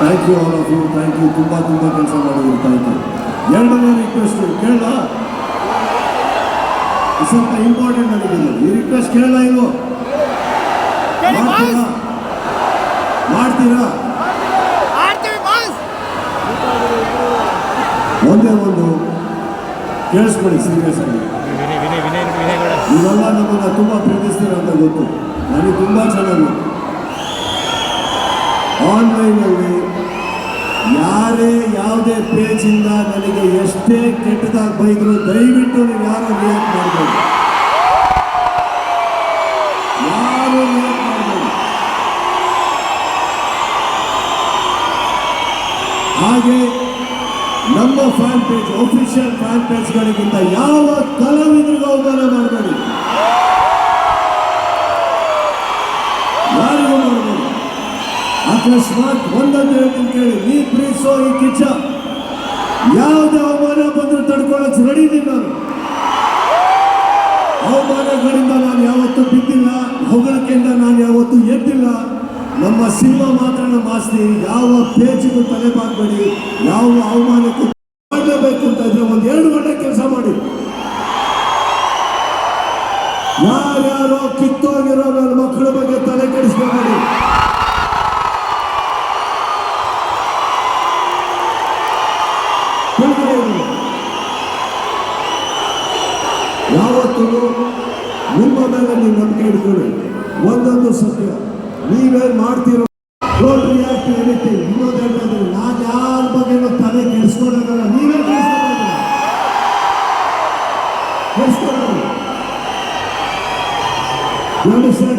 Thank you all of you thank you ತುಂಬ ತುಂಬ ಕೆಲಸ ಮಾಡಿದ್ರು ಥ್ಯಾಂಕ್ ಯು ಎರಡನೇ ರಿಕ್ವೆಸ್ಟು ಕೇಳ ಸ್ವಲ್ಪ ಇಂಪಾರ್ಟೆಂಟ್ ನನಗೆ ಈ ರಿಕ್ವೆಸ್ಟ್ ಕೇಳ ಇವು ಮಾಡ್ತೀರಾ ಮಾಡ್ತೀರಾ ಒಂದೇ ಒಂದು ಕೇಳಿಸ್ಕೊಳ್ಳಿ ಸೀರಿಯಸ್ ಆಗಿ ನೀವೆಲ್ಲ ನಮ್ಮನ್ನು ತುಂಬ ಪ್ರೀತಿಸ್ತೀರ ಅಂತ ಗೊತ್ತು. ನನಗೆ ತುಂಬ ಚೆನ್ನಾಗಿ ಗೊತ್ತು ಆನ್ಲೈನಲ್ಲಿ ಯಾರೇ ಯಾವುದೇ ಪೇಜಿಂದ ನನಗೆ ಎಷ್ಟೇ ಕೆಟ್ಟದಾಗಿ ಬೈದ್ರು ದಯವಿಟ್ಟು ನೀವು ಯಾರು ರಿಯಾಕ್ಟ್ ಮಾಡಬೇಡಿ ಯಾರು ಹಾಗೆ ನಮ್ಮ ಫ್ಯಾನ್ ಪೇಜ್ ಅಫಿಷಿಯಲ್ ಫ್ಯಾನ್ ಪೇಜ್ಗಳಿಗಿಂತ ಯಾವ ಅಕಸ್ಮಾತ್ ಒಂದೊಂದು ಹೇಳ್ತೀನಿ ಕೇಳಿ. ಈ ಪ್ರೀಸೋ ಈ ಕಿಚ್ಚ. ಯಾವುದೇ ಅವಮಾನ ಬಂದರೂ ತಡ್ಕೊಳಕ್ ರೆಡಿ ಇದ್ದೀನಿ ನಾನು. ಅವಮಾನಗಳಿಂದ ನಾನು ಯಾವತ್ತೂ ಬಿದ್ದಿಲ್ಲ. ಹೊಗಳಿಕೆಯಿಂದ ನಾನು ಯಾವತ್ತೂ ಎದ್ದಿಲ್ಲ. ನಮ್ಮ ಸಿನಿಮಾ ಮಾತ್ರ ನಮ್ಮ ಆಸ್ತಿ. ಯಾವ ಪೇಜಿಗೂ ತಲೆ ಬಾಗಬೇಡಿ. ಯಾವ ಅವಮಾನಕ್ಕೂ ಮಾಡಲೇಬೇಕು ಅಂತ ಇದ್ರೆ ಒಂದು ಎರಡು ಗಂಟೆ ಕೆಲಸ ಮಾಡಿ. ಯಾರ್ಯಾರೋ ಕಿತ್ತೋಗಿರೋ ನನ್ನ ಮಕ್ಕಳ ಬಗ್ಗೆ ಯಾವತ್ತೂ ನಿಮ್ಮ ಮೇಲೆ ನೀವು ನಂಬಿಕೆ ಇಡ್ಕೊಳ್ಳಿ ಒಂದೊಂದು ಸತ್ಯ. ನೀವೇ ಮಾಡ್ತಿರೋ ಡೋಂಟ್ ಎನಿಥಿಂಗ್ ನಾನು ಯಾರ ಬಗ್ಗೆನೂ ತಲೆ ಕೆಡಿಸ್ಕೊಡೋದಲ್ಲ ನೀವೇ ಕೆಡಿಸ್ಕೊಡೋದು ಎರಡು ಸರಿ